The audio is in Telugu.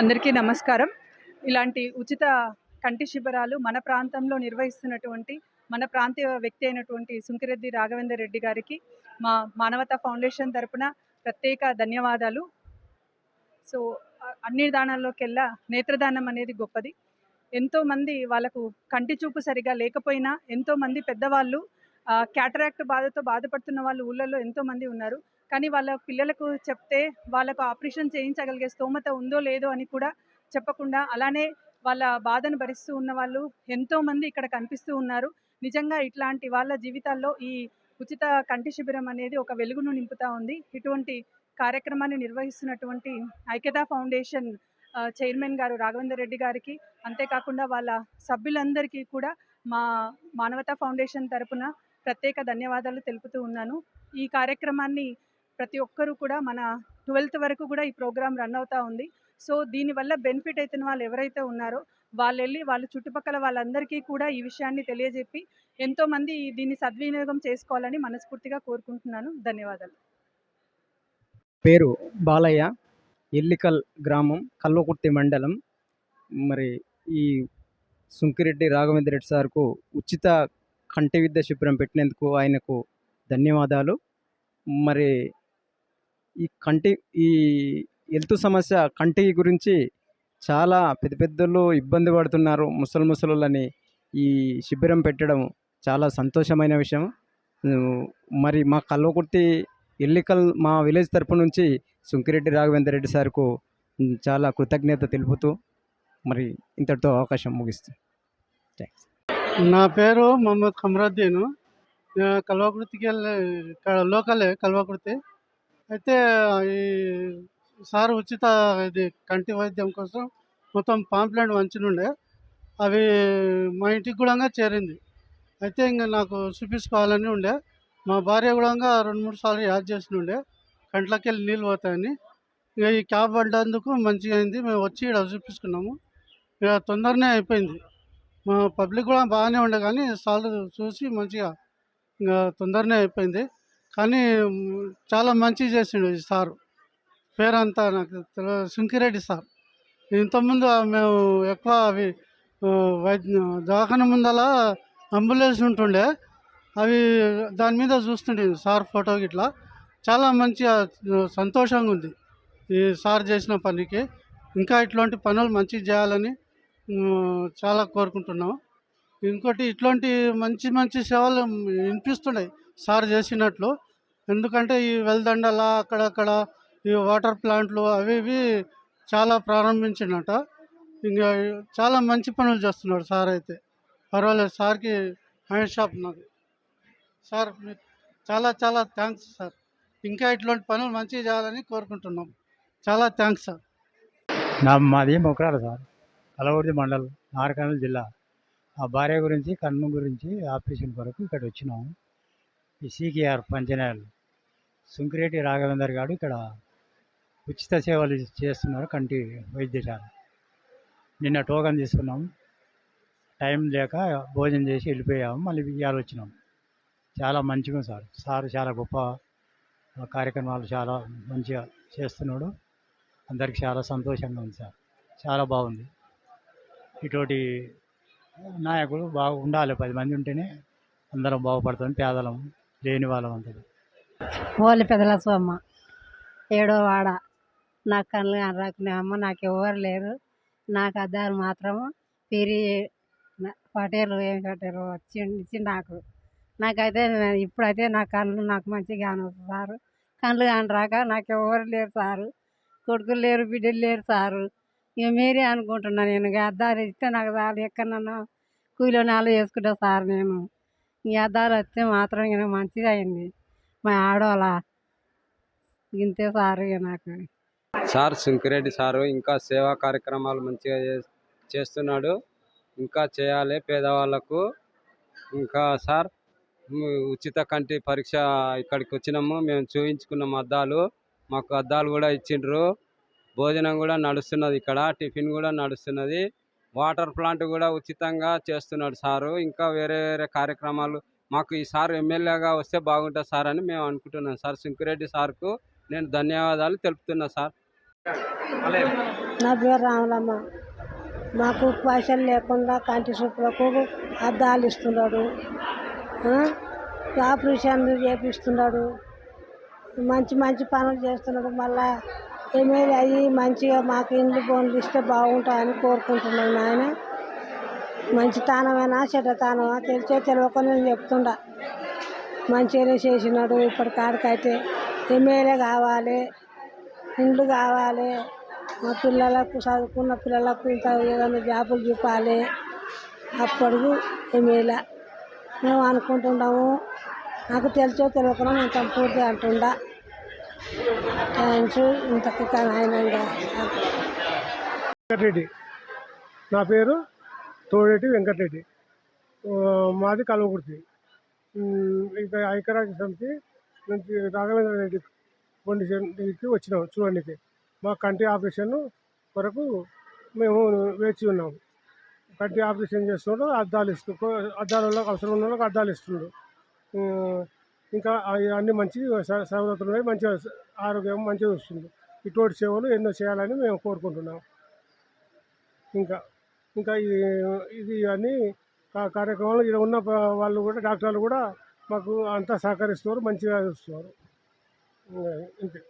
అందరికీ నమస్కారం. ఇలాంటి ఉచిత కంటి శిబిరాలు మన ప్రాంతంలో నిర్వహిస్తున్నటువంటి మన ప్రాంతీయ వ్యక్తి అయినటువంటి సుంకిరెడ్డి రాఘవేందర్ రెడ్డి గారికి మా మానవతా ఫౌండేషన్ తరపున ప్రత్యేక ధన్యవాదాలు. సో అన్ని దానాల్లోకెల్లా నేత్రదానం అనేది గొప్పది. ఎంతోమంది వాళ్ళకు కంటి చూపు సరిగా లేకపోయినా ఎంతోమంది పెద్దవాళ్ళు క్యాటరాక్ట్ బాధతో బాధపడుతున్న వాళ్ళు ఊళ్ళల్లో ఎంతోమంది ఉన్నారు. కానీ వాళ్ళ పిల్లలకు చెప్తే వాళ్ళకు ఆపరేషన్ చేయించగలిగే స్తోమత ఉందో లేదో అని కూడా చెప్పకుండా అలానే వాళ్ళ బాధను భరిస్తూ ఉన్న వాళ్ళు ఎంతోమంది ఇక్కడ కనిపిస్తూ ఉన్నారు. నిజంగా ఇట్లాంటి వాళ్ళ జీవితాల్లో ఈ ఉచిత కంటి శిబిరం అనేది ఒక వెలుగును నింపుతా ఉంది. ఇటువంటి కార్యక్రమాన్ని నిర్వహిస్తున్నటువంటి ఐక్యతా ఫౌండేషన్ చైర్మన్ గారు రాఘవేందర్ రెడ్డి గారికి అంతేకాకుండా వాళ్ళ సభ్యులందరికీ కూడా మా మానవతా ఫౌండేషన్ తరపున ప్రత్యేక ధన్యవాదాలు తెలుపుతూ ఉన్నాను. ఈ కార్యక్రమాన్ని ప్రతి ఒక్కరూ కూడా మన ట్వెల్త్ వరకు కూడా ఈ ప్రోగ్రాం రన్ అవుతూ ఉంది. సో దీనివల్ల బెనిఫిట్ అవుతున్న వాళ్ళు ఎవరైతే ఉన్నారో వాళ్ళు వెళ్ళి వాళ్ళ చుట్టుపక్కల వాళ్ళందరికీ కూడా ఈ విషయాన్ని తెలియజెప్పి ఎంతోమంది దీన్ని సద్వినియోగం చేసుకోవాలని మనస్ఫూర్తిగా కోరుకుంటున్నాను. ధన్యవాదాలు. పేరు బాలయ్య ఎల్లికల్ గ్రామం కల్వకుర్తి మండలం. మరి ఈ సుంకిరెడ్డి రాఘవేంద్ర రెడ్డి సార్కు ఉచిత కంటి విద్య శిబిరం పెట్టినందుకు ఆయనకు ధన్యవాదాలు. మరి ఈ కంటి ఈ హెల్త్ సమస్య కంటి గురించి చాలా పెద్ద పెద్దలు ఇబ్బంది పడుతున్నారు ముసలి ముసలులని ఈ శిబిరం పెట్టడం చాలా సంతోషమైన విషయం. మరి మా కల్వకుర్తి ఎల్లికల్ మా విలేజ్ తరపు నుంచి సుంకిరెడ్డి రాఘవేంద్ర రెడ్డి సార్కు చాలా కృతజ్ఞత తెలుపుతూ మరి ఇంతటితో అవకాశం ముగిస్తుంది. థ్యాంక్స్ నా పేరు మొహమ్మద్ ఖమరుద్దీన్ కల్వకుర్తికి వెళ్ళి లోకలే కల్వకుర్తి. అయితే ఈ సార్ ఉచిత ఇది కంటి వైద్యం కోసం మొత్తం పాంప్లెంట్ వంచినుండే. అవి మా ఇంటికి కూడా చేరింది. అయితే ఇంకా నాకు చూపించుకోవాలని ఉండే. మా భార్య కూడా రెండు మూడు సార్లు యాడ్ చేసి ఉండే కంట్లోకి వెళ్ళి నీళ్ళు పోతాయని. ఇక ఈ క్యాబ్ పడ్డందుకు మంచిగా అయింది. మేము వచ్చి ఇక్కడ చూపించుకున్నాము. ఇక తొందరనే అయిపోయింది. మా పబ్లిక్ కూడా బాగానే ఉండే కానీ సార్లు చూసి మంచిగా ఇంకా తొందరనే అయిపోయింది. కానీ చాలా మంచి చేసిండు ఈ సారు. పేరంతా నాకు సుంకిరెడ్డి సార్. ఇంతకుముందు మేము ఎక్కువ అవి వైద్య దవాఖాన ముందల అంబులెన్స్ ఉంటుండే. అవి దాని మీద చూస్తుండే సార్ ఫోటో గిట్లా. చాలా మంచిగా సంతోషంగా ఉంది ఈ సార్ చేసిన పనికి. ఇంకా ఇట్లాంటి పనులు మంచిగా చేయాలని చాలా కోరుకుంటున్నాం. ఇంకోటి ఇట్లాంటి మంచి మంచి సేవలు వినిపిస్తున్నాయి సార్ చేసినట్లు. ఎందుకంటే ఈ వెల్దండల అక్కడక్కడ ఈ వాటర్ ప్లాంట్లు అవి ఇవి చాలా ప్రారంభించినట. ఇంకా చాలా మంచి పనులు చేస్తున్నాడు సార్ అయితే. పర్వాలేదు సార్కి హ్యాండ్ షాప్ నాది సార్ మీకు చాలా చాలా థ్యాంక్స్ సార్. ఇంకా ఇట్లాంటి పనులు మంచిగా చేయాలని కోరుకుంటున్నాం. చాలా థ్యాంక్స్ సార్. నా మాది మొక్కరాలు సార్. కలవూర్తి మండలం నారకర్నూలు జిల్లా. ఆ భార్య గురించి కన్ను గురించి ఆపరేషన్ కొరకు ఇక్కడ వచ్చినాము ఈ సీకేఆర్ పంచనాయలు సుంకిరెడ్డి రాఘవేందర్ గారు ఇక్కడ ఉచిత సేవలు చేస్తున్నారు కంటి వైద్యశాల నిన్న టోకన్ తీసుకున్నాం. టైం లేక భోజనం చేసి వెళ్ళిపోయాము. మళ్ళీ ఇవాళ వచ్చినాం. చాలా మంచిగా ఉంది సార్. సార్ చాలా గొప్ప కార్యక్రమాలు చాలా మంచిగా చేస్తున్నాడు. అందరికి చాలా సంతోషంగా ఉంది సార్. చాలా బాగుంది. ఇటువంటి నాయకులు బాగా ఉండాలి. పది మంది ఉంటేనే అందరం బాగుపడతాం పేదలం లేని వాళ్ళం అంతా ఓలి పెదల సోమ్మ ఏడో వాడ. నాకు కళ్ళు కనరాకునే అమ్మ నాకు ఎవరు లేరు. నాకు అద్దాలు మాత్రము పిరి పటేలు ఏం కట్టారు వచ్చి ఇచ్చి నాకు. నాకైతే ఇప్పుడైతే నా కళ్ళు నాకు మంచిగా కానొస్తుంది సారు. కళ్ళు కానరాక నాకు ఎవరు లేరు సారు. కొడుకులు లేరు బిడ్డలు లేరు సారు. ఇక మీరే అనుకుంటున్నాను నేను. ఇక అద్దాలు ఇస్తే నాకు చాలు. ఎక్కడన్నా కూలో నాలుగు వేసుకుంటా సార్ నేను. ఈ అద్దాలు వస్తే మాత్రం ఇక మంచిగా అయింది. మా ఆడవాళ్ళ ఇంతే సార్ ఇక నాకు. సార్ సుంకిరెడ్డి సారు ఇంకా సేవా కార్యక్రమాలు మంచిగా చే- చేస్తున్నాడు. ఇంకా చేయాలి పేదవాళ్ళకు. ఇంకా సార్ ఉచిత కంటి పరీక్ష ఇక్కడికి వచ్చినాము. మేము చూపించుకున్నాము అద్దాలు. మాకు అద్దాలు కూడా ఇచ్చిండ్రు. భోజనం కూడా నడుస్తున్నది ఇక్కడ టిఫిన్ కూడా నడుస్తున్నది. వాటర్ ప్లాంట్ కూడా ఉచితంగా చేస్తున్నాడు సారు. ఇంకా వేరే వేరే కార్యక్రమాలు మాకు ఈ సార్ ఎమ్మెల్యేగా వస్తే బాగుంటుంది సార్ అని మేము అనుకుంటున్నాం సార్. సుంకిరెడ్డి సార్కు నేను ధన్యవాదాలు తెలుపుతున్నా సార్. నా పేరు రాములమ్మ. మాకు పైసలు లేకుండా కంటి చూపులకు అద్దాలు ఇస్తున్నాడు? ఆపరేషన్లు చేపిస్తున్నాడు. మంచి మంచి పనులు చేస్తున్నాడు. మళ్ళా ఎమ్మెల్యే అయ్యి మంచిగా మాకు ఇండ్లు బోన్లు ఇస్తే బాగుంటుందని కోరుకుంటున్నాను నాయన. మంచి తానమేనా చెడ్డ తానమా తెలిసే తెలియకుండా నేను చెప్తుండా. మంచిగానే చేసినాడు ఇప్పటికాడికైతే ఎమ్మెల్యే కావాలి ఇండ్లు కావాలి. మా పిల్లలకు చదువుకున్న పిల్లలకు ఇంత ఏదైనా జాబులు చూపాలి. అప్పటికి ఎమ్మెల్యే. మేము అనుకుంటున్నాము. నాకు తెలిసో తెలియకుండా నేను పూర్తి అంటుండా. వెంకటరెడ్డి. నా పేరు తోడేటి వెంకటరెడ్డి. మాది కల్వకుర్తి. ఇక ఐక్యరాజ్య సమితి నుంచి రాఘవేంద్ర రెడ్డి ఫౌండేషన్ దగ్గరికి వచ్చినాం చూడడానికి మా కంటి ఆపరేషన్ వరకు మేము వేచి ఉన్నాం. కంటి ఆపరేషన్ చేస్తున్నాడు అద్దాలు ఇస్తు అద్దాల వాళ్ళకి అవసరం ఉన్న వాళ్ళకి అద్దాలు ఇస్తున్నాడు. ఇంకా అన్ని మంచి స- సౌలతులు ఉన్నాయి. మంచిగా ఆరోగ్యం మంచిగా వస్తుంది. ఇటువంటి సేవలు ఎన్నో చేయాలని మేము కోరుకుంటున్నాం. ఇంకా ఇంకా ఈ- ఇది అన్ని కార్యక్రమాలు ఇక్కడ ఉన్న వాళ్ళు కూడా డాక్టర్లు కూడా మాకు అంతా సహకరిస్తున్నారు. మంచిగా చూస్తున్నారు. ఇంకా ఇంతే.